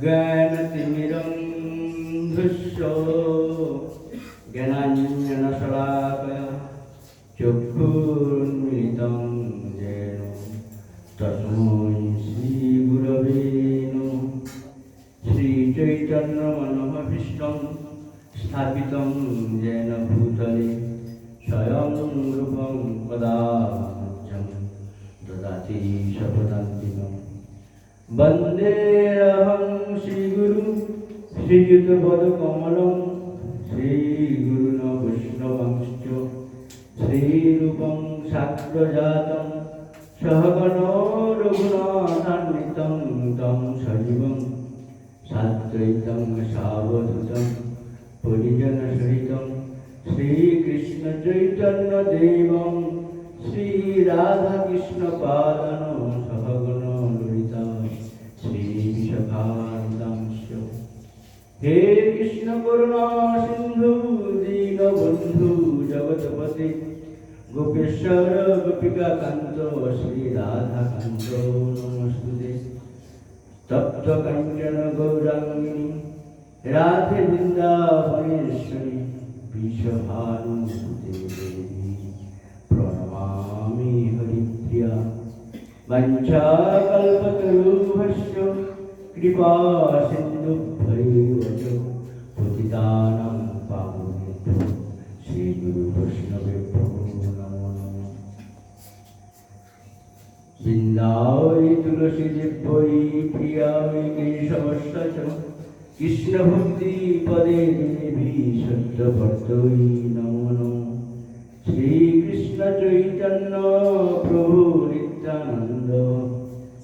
ज्ञानतिमिरन्धुष्य ज्ञानाञ्जनशलाकया चक्षुरुन्मिलितं येन तस्मै श्रीगुरवे नमः श्रीचैतन्यमनोभीष्टं स्थापितं येन भूतले स्वयं रूपं पदाब्जं ददाति शपथान्तिमम् वन्देऽहं श्रीगुरु श्रीयुतपदकमलं श्रीगुरुण वैष्णवंश्च श्रीरूपं साग्रजातं सहगणो रघुनाथान्वितं तं सजीवं साद्वैतं सावधूतं परिजनसहितं श्रीकृष्णचैतन्यदेवं श्रीराधाकृष्णपादनं হে কৃষ্ণ করুণা সিন্ধু দীন বন্ধু জগৎপতি, গোপেশ্বর গোপিকা কান্ত শ্রী রাধা কান্ত নমস্তুতে। তপ্ত কাঞ্চন গৌরাঙ্গিনী, রাধে বৃন্দাবনেশ্বরী বিষভানুতে প্রণমামি হরিপ্রিয়া বঞ্চা কল্পতরুভশ্য কৃপা च पतितानां पावनेभ्यो श्रीगुरुवैष्णवेभ्यो नमो नमः বৃন্দাবৈ তুলসীদেব্যৈ প্রিয়াৈ কেশবস্য চ কৃষ্ণভক্তি পদে দেবী সত্যবর্তৈ নমো নমঃ শ্রীকৃষ্ণ চৈতন্য প্রভু নিত্যানন্দ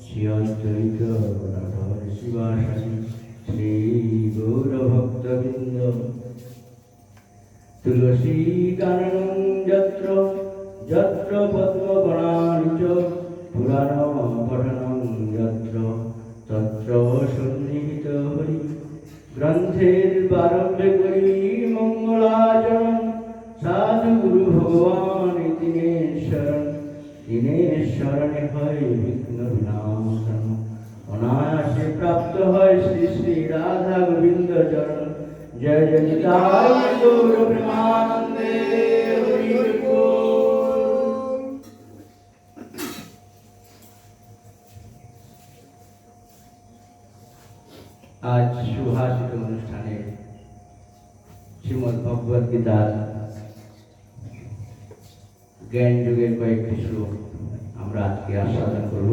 শ্রী অদ্বৈত গদাধর শিবাসাদি শ্রী গৌরভক্তবৃন্দ তুলসী কানন যত্র যত্র পদ্মগণানি চ পুরাণ পঠনং যত্র তত্র সন্নিহিত হরি, গ্রন্থের প্রারম্ভে করি মঙ্গলাচরণ সাধু গুরু ভগবান দিনের শরণ দিনের হয় বিঘ্ন বিনাশন অনায়াসে প্রাপ্ত হয় শ্রী শ্রী রাধা গোবিন্দ চরণ জয় জয়। আজ সুভাষিত অনুষ্ঠানে শ্রীমদ ভগবদ গীতার জ্ঞান যুগের কয়েকটি শ্লোক আমরা আজকে আস্বাদন করব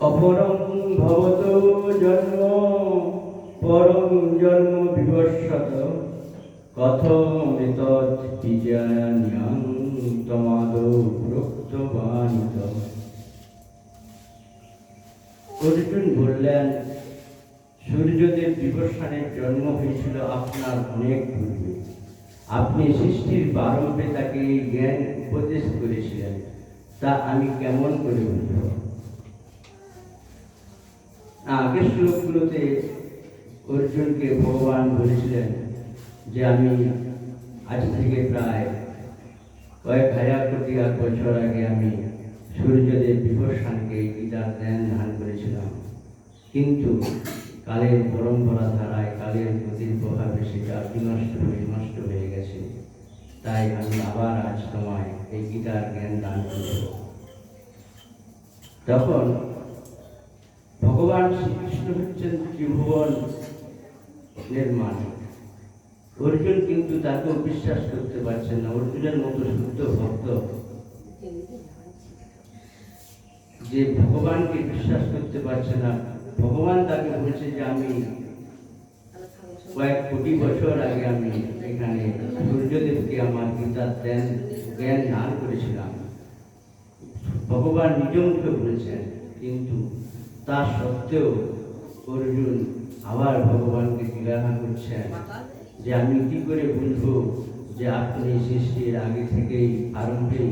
অপরং ভবত জন্ম পরং জন্ম বিবর্ষত কথমিতৎ বিজান্যাং তমাদৌ প্রোক্তবানিত অর্জুন বললেন, সূর্যদেব বিবর্ষণের জন্ম হয়েছিল আপনার অনেক পূর্বে। আপনি সৃষ্টির প্রারম্ভে তাকে জ্ঞান উপদেশ করেছিলেন, তা আমি কেমন করে বুঝব? আগের শ্লোকগুলোতে অর্জুনকে ভগবান বলেছিলেন যে আমি আজ থেকে প্রায় কয়েক হাজার কোটি এক বছর আগে আমি সূর্যদেব বিভূষণকে গীতার জ্ঞান দান করেছিলাম। কিন্তু কালের পরম্পরা ধারায় কালের গতির প্রভাবে সেটা বিনষ্ট হয়ে নষ্ট হয়ে গেছে, তাই আমি আবার আজ তোমায় এই গীতার জ্ঞান দান করব। তখন ভগবান শ্রীকৃষ্ণ হচ্ছেন ত্রিভুবন। নির্মাণ অর্জুন কিন্তু তাকেও বিশ্বাস করতে পারছেন না। অর্জুনের মতো শুদ্ধ ভক্ত যে ভগবানকে বিশ্বাস করতে পারছে না, ভগবান তাকে বলছে যে আমি কয়েক কোটি বছর আগে আমি এখানে সূর্যদেবকে আমার গীতার জ্ঞান জ্ঞান দান করেছিলাম। ভগবান নিজ বলেছেন, কিন্তু তা সত্ত্বেও অর্জুন আবার ভগবানকে জিজ্ঞাসা করছেন। যে আমি কি করে বুঝব যে আপনি সৃষ্টির আগে থেকেই আরম্ভেই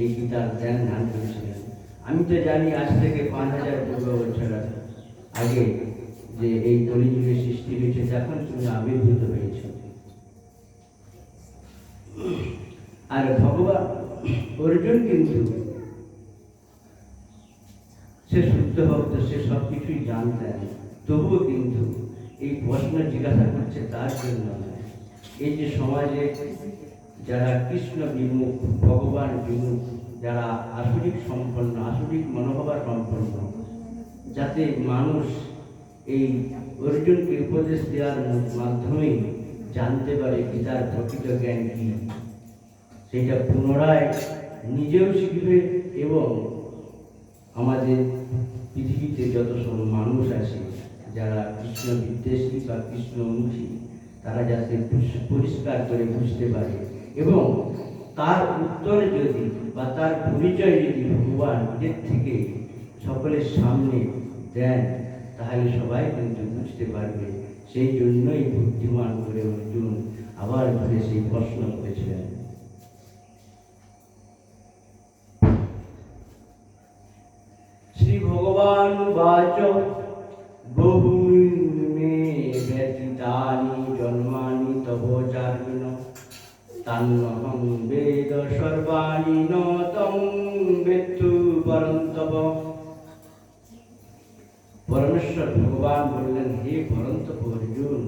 এই গীতার ধ্যান ধ্যান করেছিলেন? আমি তো জানি আজ থেকে পাঁচ হাজার পূর্ব বছর আগে যে এই কলিযুগের সৃষ্টি হয়েছে, যখন তুমি আবির্ভূত হয়েছ। আর ভগবান, অর্জুন কিন্তু সে শুদ্ধ ভক্ত, সে সব কিছুই জানতেন। তবুও কিন্তু এই প্রশ্ন জিজ্ঞাসা করছে তার জন্য এই যে সমাজে যারা কৃষ্ণ বিমুখ, ভগবান বিমুখ, যারা আসরিক সম্পন্ন, আসরিক মনোভাবা সম্পন্ন, যাতে মানুষ এই অর্জুনকে উপদেশ দেওয়ার মাধ্যমেই জানতে পারে গীতার প্রকৃত জ্ঞান কি, সেটা পুনরায় নিজেও শিখবে এবং আমাদের পৃথিবীতে যত সব মানুষ আছে যারা কৃষ্ণ বিদ্বেষী বা কৃষ্ণ কৃষ্ণমুখী তারা যাতে পরিষ্কার করে বুঝতে পারে। এবং তার উত্তর যদি বা তার পরিচয় যদি ভগবান নিজের থেকে সকলের সামনে দেন, তাহলে সবাই কিন্তু বুঝতে পারবে। সেই জন্যই বুদ্ধিমান করে অর্জুন আবার ঘুরে সেই প্রশ্ন করেছিলেন। শ্রী ভগবান বাচক बहूनि मे व्यतीतानि जन्मानि तव चार्जुन तान्नहं वेद सर्वाणि न तं वेत्तु परन्तप পরমেশ্বর ভগবান বললেন হে পরন্তপ অর্জুন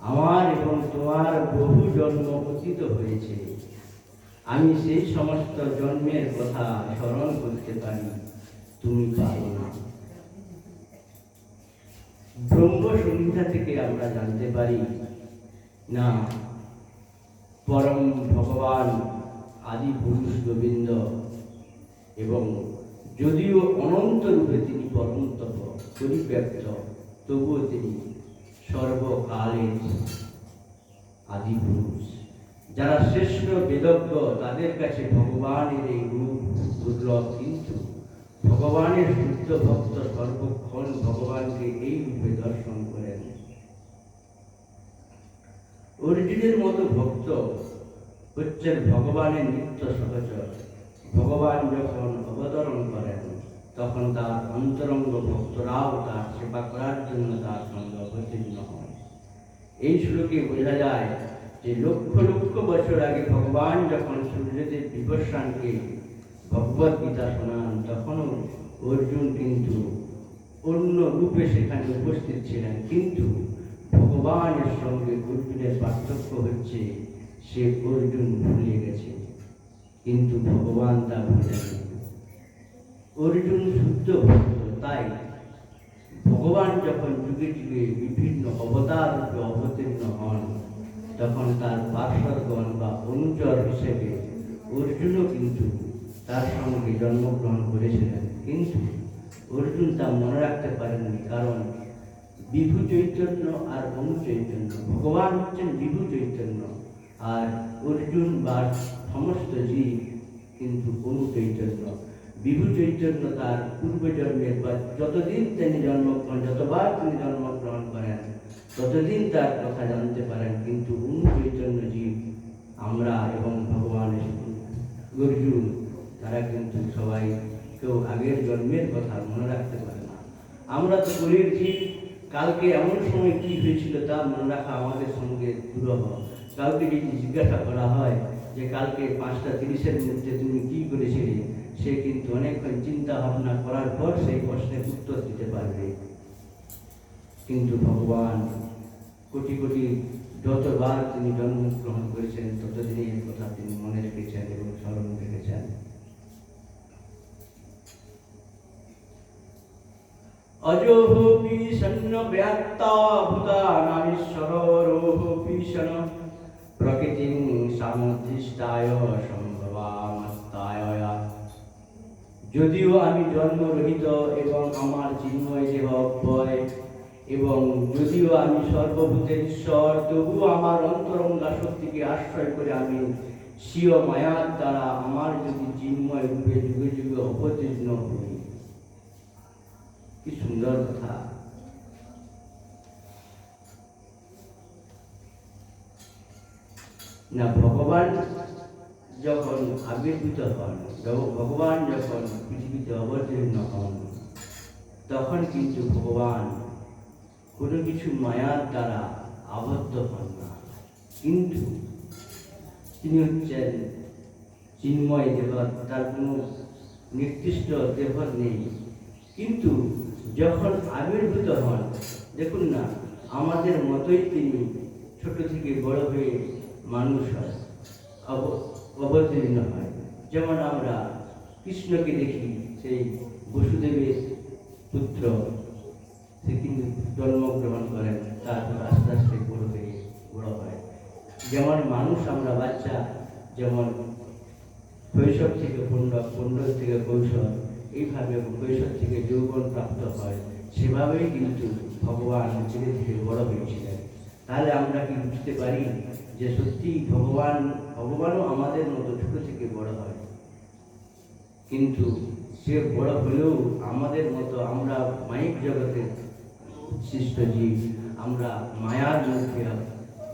আমার এবং তোমার বহু জন্ম অতীত হয়েছে আমি সেই সমস্ত জন্মের কথা স্মরণ করতে পারি তুমি পারো সংহিতা থেকে আমরা জানতে পারি, না, পরম ভগবান আদি পুরুষ গোবিন্দ এবং যদিও অনন্ত রূপে তিনি পরমতপ পরিব্যক্ত তবুও তিনি সর্বকালের আদি পুরুষ। যারা শ্রেষ্ঠ বেদজ্ঞ, তাদের কাছে ভগবানের এই রূপ দুর্লভ কিন্তু ভগবানের শুদ্ধ ভক্ত সর্বক্ষণ ভগবানকে এই রূপে দর্শন করেন। অর্জুনের মতো ভক্ত হচ্ছেন ভগবানের নিত্য সহচর। ভগবান যখন অবতরণ করেন, তখন তার অন্তরঙ্গ ভক্তরাও তার সেবা করার জন্য তার সঙ্গে অবতীর্ণ হয় এই শ্লোকে বোঝা যায় যে লক্ষ লক্ষ বছর আগে ভগবান যখন সূর্যদেব বিবস্বানকে ভগবত গীতা শোনান, তখনও অর্জুন কিন্তু অন্য রূপে সেখানে উপস্থিত ছিলেন, কিন্তু ভগবানের সঙ্গে অর্জুনের পার্থক্য হচ্ছে সে অর্জুন ভুলে গেছে, কিন্তু ভগবান তা ভুলেন অর্জুন শুদ্ধ ভক্ত, তাই ভগবান যখন যুগে যুগে বিভিন্ন অবতার রূপে অবতীর্ণ হন, তখন তার পার্শ্বদগণ বা অনুচর হিসেবে অর্জুনও কিন্তু তার সঙ্গে জন্মগ্রহণ করেছিলেন। কিন্তু অর্জুন তা মনে রাখতে পারেননি, কারণ বিভু চৈতন্য আর অনু চৈতন্য, ভগবান হচ্ছেন বিভু চৈতন্য আর অর্জুন বা সমস্ত জীব কিন্তু অনু চৈতন্য। বিভু চৈতন্য তার পূর্বজন্মের বা যতদিন তিনি জন্মগ্রহণ, যতবার তিনি জন্মগ্রহণ করেন, ততদিন তার কথা জানতে পারেন, কিন্তু অনু চৈতন্য জীব আমরা এবং ভগবানের অর্জুন। তারা কিন্তু সবাই কেউ আগের জন্মের কথা মনে রাখতে পারে না। আমরা তো কলির জীব কালকে এমন সময় কি হয়েছিল তা মনে রাখা আমাদের সঙ্গে দুরহ। কাউকে যদি জিজ্ঞাসা করা হয় যে কালকে পাঁচটা তিরিশের মধ্যে তুমি কি করেছিলে, সে কিন্তু অনেকক্ষণ চিন্তা ভাবনা করার পর সেই প্রশ্নের উত্তর দিতে পারবে। কিন্তু ভগবান, কোটি কোটি যতবার তিনি জন্মগ্রহণ করেছেন ততদিনই কথা তিনি মনে রেখেছেন এবং স্মরণ রেখেছেন। সম্ভবামস্তায় যদিও আমি জন্মরহিত এবং আমার চিন্ময় দেহ অব্যয়, এবং যদিও আমি সর্বভূতের ঈশ্বর, তবুও আমার অন্তরঙ্গা শক্তিকে আশ্রয় করে আমি স্বীয় মায়ার দ্বারা আমার যদি চিন্ময় রূপে যুগে যুগে অবতীর্ণ হই। কি সুন্দর কথা। না, ভগবান যখন আবির্ভূত হন ভগবান যখন পৃথিবীতে অবতীর্ণ হন, তখন কিন্তু ভগবান কোনো কিছু মায়ার দ্বারা আবদ্ধ হন না। কিন্তু তিনি হচ্ছেন চিন্ময় দেহ তার কোনো নির্দিষ্ট দেহ নেই। কিন্তু যখন আবির্ভূত হন, দেখুন না, আমাদের মতোই তিনি ছোট থেকে বড় হয়ে মানুষ হয় অবতীর্ণ হয়। যেমন আমরা কৃষ্ণকে দেখি, সেই বসুদেবের পুত্র, সে কিন্তু জন্মগ্রহণ করেন, তারপর আস্তে আস্তে বড় হয়ে বড় হয়। যেমন মানুষ আমরা বাচ্চা, যেমন শৈশব থেকে পণ্ড পণ্ড থেকে কৈশোর এইভাবে কৈশোর থেকে যৌবন প্রাপ্ত হয়, সেভাবেই কিন্তু ভগবান ধীরে ধীরে বড় হয়েছিলেন তাহলে আমরা কি বুঝতে পারি যে সত্যি ভগবান, ভগবানও আমাদের মতো ছোট থেকে বড় হয়? কিন্তু সে বড় হলেও আমাদের মতো আমরা মাইক জগতের সৃষ্ট জীব, আমরা মায়ার মধ্যে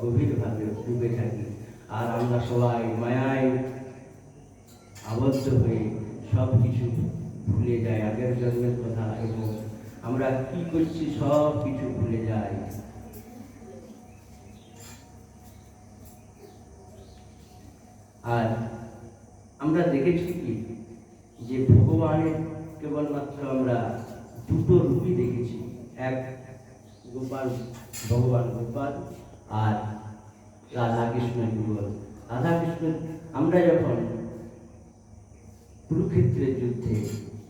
গভীরভাবে ডুবে থাকি। আর আমরা সবাই মায়ায় আবদ্ধ হয়ে সব কিছু ভুলে যাই আগের জন্মের কথা এবং আমরা কি করছি, সব কিছু ভুলে যাই। আর আমরা দেখেছি কি? যে ভগবানের কেবলমাত্র আমরা দুটো রূপই দেখেছি। এক গোপাল, ভগবান গোপাল, আর রাধা কৃষ্ণ যুগল রাধা আমরা যখন কুরুক্ষেত্রের যুদ্ধে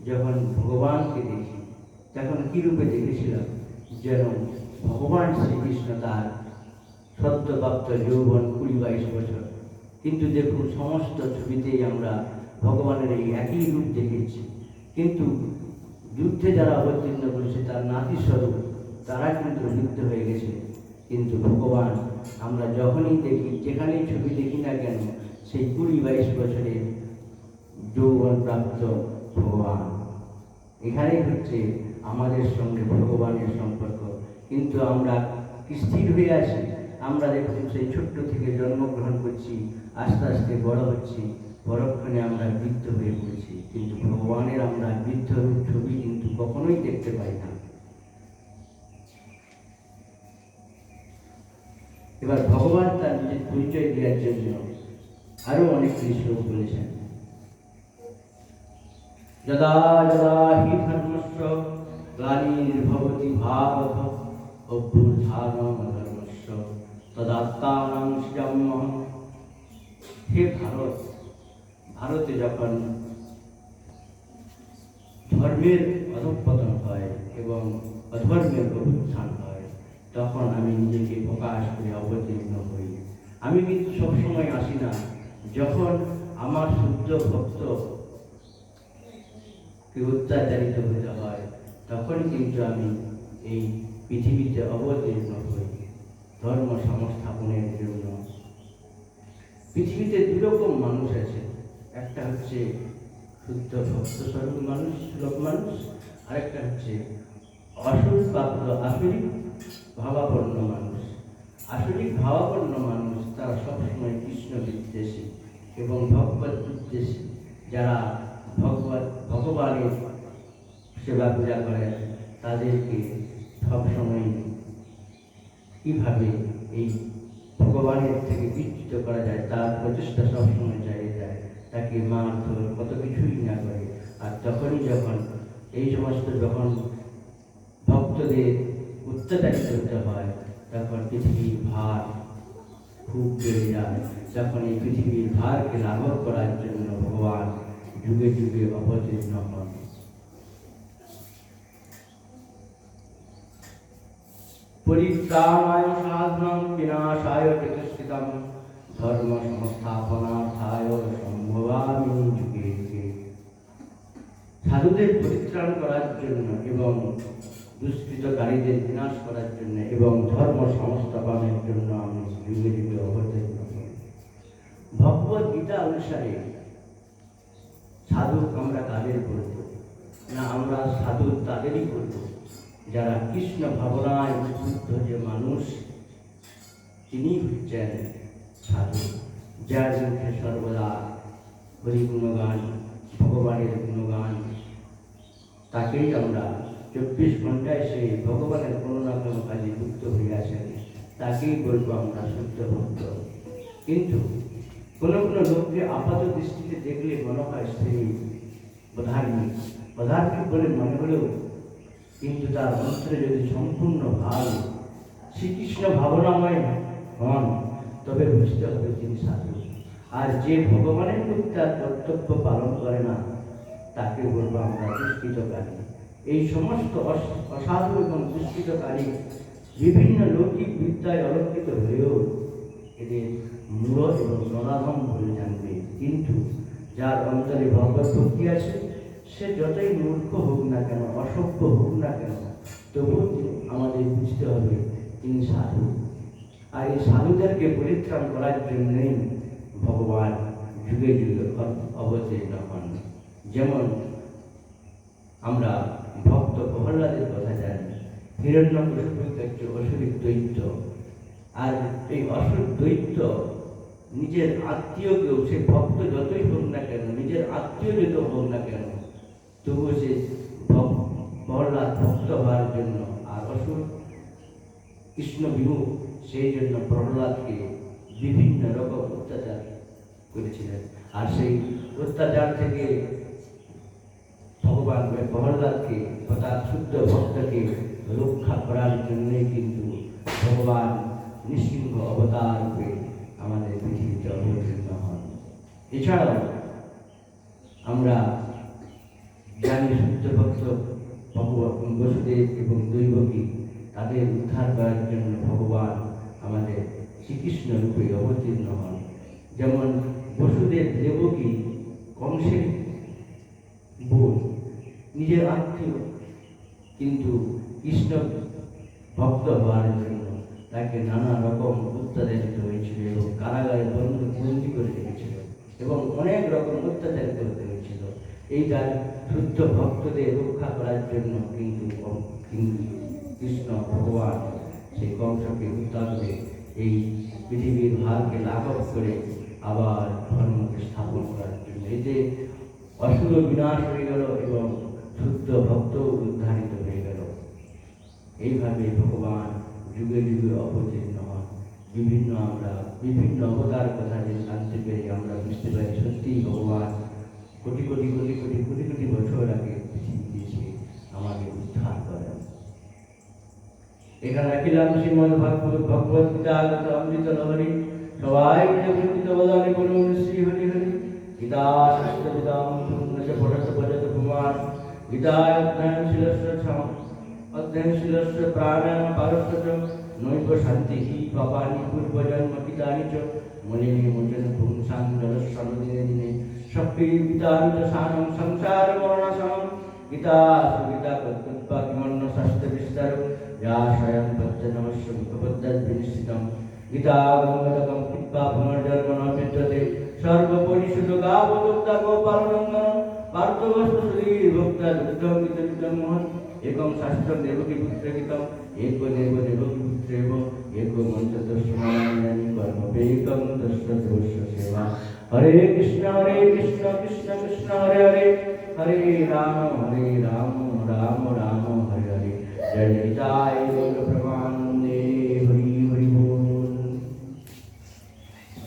যখন ভগবানকে দেখি, তখন কি রূপে দেখেছিলাম? যেন ভগবান শ্রীকৃষ্ণ তার সদ্যপ্রাপ্ত যৌবন কুড়ি বাইশ বছর। কিন্তু দেখুন, সমস্ত ছবিতেই আমরা ভগবানের এই একই রূপ দেখেছি। কিন্তু যুদ্ধে যারা অবতীর্ণ করেছে তার নাতিস্বরূপ তারা কিন্তু লিপ্ত হয়ে গেছে। কিন্তু ভগবান আমরা যখনই দেখি, যেখানেই ছবি দেখি না কেন, সেই কুড়ি বাইশ বছরের যৌবন প্রাপ্ত ভগবান। এখানেই হচ্ছে আমাদের সঙ্গে ভগবানের সম্পর্ক। কিন্তু আমরা স্থির হয়ে আছি? আমরা দেখুন সেই ছোট্ট থেকে জন্মগ্রহণ করছি, আস্তে আস্তে বড় হচ্ছি, পরক্ষণে আমরা বৃদ্ধ হয়ে পড়ছি। কিন্তু ভগবানের আমরা বৃদ্ধ ছবি কিন্তু কখনোই দেখতে পাই না। এবার ভগবান তার নিজের পরিচয় দেওয়ার জন্য আরও অনেক শ্লোক বলেছেন। যদা যদা হি ধর্মস্য গ্লানির্ভবতি ভারত অভ্যুত্থানম ধর্মস্য তদাত্মানাং সৃজম্যহম হে ভারত ভারতে যখন ধর্মের অধঃপতন হয় এবং অধর্মের অভ্যুত্থান হয় তখন আমি নিজেকে প্রকাশ করে অবতীর্ণ হই। আমি কিন্তু সবসময় আসি না, যখন আমার শুদ্ধ ভক্ত অত্যাচারিত হতে হয় তখন কিন্তু আমি এই পৃথিবীতে অবতীর্ণ হই, ধর্ম সংস্থাপনের জন্য। পৃথিবীতে দুরকম মানুষ আছে, একটা হচ্ছে শুদ্ধ ভক্ত স্বরূপ মানুষ, লোক মানুষ, আরেকটা হচ্ছে অসুর প্রাপ্ত আসরিক, ভাবাপন্ন মানুষ। আসরিক, ভাবাপন্ন মানুষ তারা সবসময় কৃষ্ণ বিদ্বেষী এবং ভগবত বিদ্বেষী। যারা ভগবত ভগবানের সেবা পূজা করেন তাদেরকে সবসময় কীভাবে এই ভগবানের থেকে বিচ্যুত করা যায়, তার প্রচেষ্টা সবসময় চালিয়ে যায় তাকে মারধর কত কিছুই না করে। আর তখনই যখন এই সমস্ত যখন ভক্তদের অত্যাচারিত হতে হয়, তখন পৃথিবীর ভার খুব বেড়ে যায়। যখন এই পৃথিবীর ভারকে লাঘব করার জন্য ভগবান যুগে যুগে অবতীর্ণ হন পরিত্রাণায় সাধনম বিনাশায় প্রতিষ্ঠিতম ধর্ম সংস্থাপনার্থায় সম্ভবামি যুগে সাধুদের পরিত্রাণ করার জন্য এবং দুষ্কৃতকারীদের বিনাশ করার জন্য এবং ধর্ম সংস্থাপনের জন্য আমি যুগে যুগে অবতীর্ণ হই। ভগবত গীতা অনুসারে সাধু আমরা কাদের করব না, আমরা সাধু তাদেরই করব যারা কৃষ্ণ ভাবনায় উদ্বুদ্ধ যে মানুষ, তিনি হচ্ছেন সাধু। যার মুখে সর্বদা হরি গুণগান, ভগবানের গুণগান। তাকেই আমরা চব্বিশ ঘন্টায় সেই ভগবানের কোনো না কোনো কাজে যুক্ত হয়ে আছেন তাকেই বলব আমরা শুদ্ধ ভক্ত। কিন্তু কোনো কোনো লোককে আপাত দৃষ্টিতে দেখলে মনে হয় স্ত্রী অধার্মিক অধার্মিক বলে মনে হলেও কিন্তু তার অন্তরে যদি সম্পূর্ণ ভাব, শ্রীকৃষ্ণ ভাবনাময় হন, তবে বুঝতে হবে তিনি সাধু। আর যে ভগবানের প্রতি তার কর্তব্য পালন করে না, তাকে বলব আমরা দুষ্কৃতকারী। এই সমস্ত অস- অসাধু এবং দুষ্কৃতকারী বিভিন্ন লৌকিক বিদ্যায় অলঙ্কিত হয়েও এদের মূল এবং সনাতন বলে জানবে কিন্তু যার অন্তরে ভগবত ভক্তি আছে, সে যতই মূর্খ হোক না কেন, অসভ্য হোক না কেন তবু আমাদের বুঝতে হবে তিনি সাধু। আর এই সাধুদেরকে পরিত্রাণ করার জন্যই ভগবান যুগে যুগে অব- অবতীর্ণ হন। যেমন আমরা ভক্ত প্রহ্লাদের কথা জানি হিরণ্য হচ্ছে অসুরিক দৈত্য। আর এই অসুর দৈত্য নিজের আত্মীয়কেও সে ভক্ত যতই হোক না কেন, নিজের আত্মীয় যত হোক না কেন, তবুও সে প্রহ্লাদ ভক্ত হওয়ার জন্য আর অসুর কৃষ্ণ বিমুখ, সেই জন্য প্রহ্লাদকে বিভিন্ন রকম অত্যাচার করেছিলেন। আর সেই অত্যাচার থেকে ভগবান প্রহ্লাদকে তার শুদ্ধ ভক্তকে রক্ষা করার জন্যই কিন্তু ভগবান নৃসিংহ অবতার রূপে আমাদের পৃথিবীতে অবতীর্ণ হন এছাড়াও, আমরা জানি শুদ্ধ ভক্ত ভগবান বসুদেব এবং দৈবকী তাদের উদ্ধার করার জন্য ভগবান আমাদের শ্রীকৃষ্ণ রূপে অবতীর্ণ হন। যেমন বসুদেব দেবকী কংসের বোন, নিজের আত্মীয়, কিন্তু কৃষ্ণ ভক্ত হওয়ার জন্য তাকে নানা রকম অত্যাচারিত হয়েছিল এবং কারাগারে বন্ধ বন্দি করে রেখেছিল এবং অনেক রকম অত্যাচার করতে হয়েছিল। এই তার শুদ্ধ ভক্তদের রক্ষা করার জন্য কিন্তু কৃষ্ণ ভগবান সেই কংসকে করে এই পৃথিবীর ভারকে লাঘব করে আবার ধর্মকে স্থাপন করার জন্য। এই যে অসুর বিনাশ হয়ে গেল এবং শুদ্ধ ভক্ত উদ্ধারিত হয়ে গেল। এইভাবে ভগবান যুগে যুগে অবতীর্ণ বিভিন্ন আমরা বিভিন্ন অবতার কথা যে জানতে পেরে আমরা বুঝতে পারি, সত্যিই ভগবান কোটি কোটি কোটি কোটি কোটি কোটি বছর আগে পৃথিবীতে এসে আমাকে উদ্ধার করেন। এখানে রাখিলাম শ্রীমদ ভাগবত গীতা আগত অমৃত লহরী সবাই মিলে বৃন্দিত বলুন শ্রী হরি হরি। গীতা শাস্ত্র বিদাম পূর্ণচ পঠত পঠত কুমার। গীতায় অধ্যয়ন শিলস্য অধ্যয়ন শিলস্য প্রাণায়াম পারস্য নৈব শান্তি হি পাপানি পূর্বজন্ম পিতানি চ মলিনী মোচন পুংসাং জলস্বর দিনে দিনে শক্তি পিতানি চ সানম সংসার মরণাসম গীতা সুগীতা কর্তৃত্বা কিমন্ন শাস্ত্র বিস্তার যা পদ্মনমস্য মুখপদ্মাৎ বিনিশ্চিতম। গীতা গঙ্গদকম কৃপা পুনর্জন্ম ন বিদ্যতে। সর্বপরিশুদ্ধ গাবদুক্তা গোপালনন্দন পার্থবস্তু সুধীর ভক্তা দুগ্ধম গীতবিদম মোহন একম শাস্ত্রম দেবকী পুত্র ఏకదేవ నిరుక్తేవ ఏకమంత దర్శనాన్ని పరమపేకం దర్శదోష సేవ హరే కృష్ణ హరే కృష్ణ కృష్ణ కృష్ణ హరే హరే హరే రామ హరే రామ రామ రామ హరే హరే జయ నితాయ ప్రభు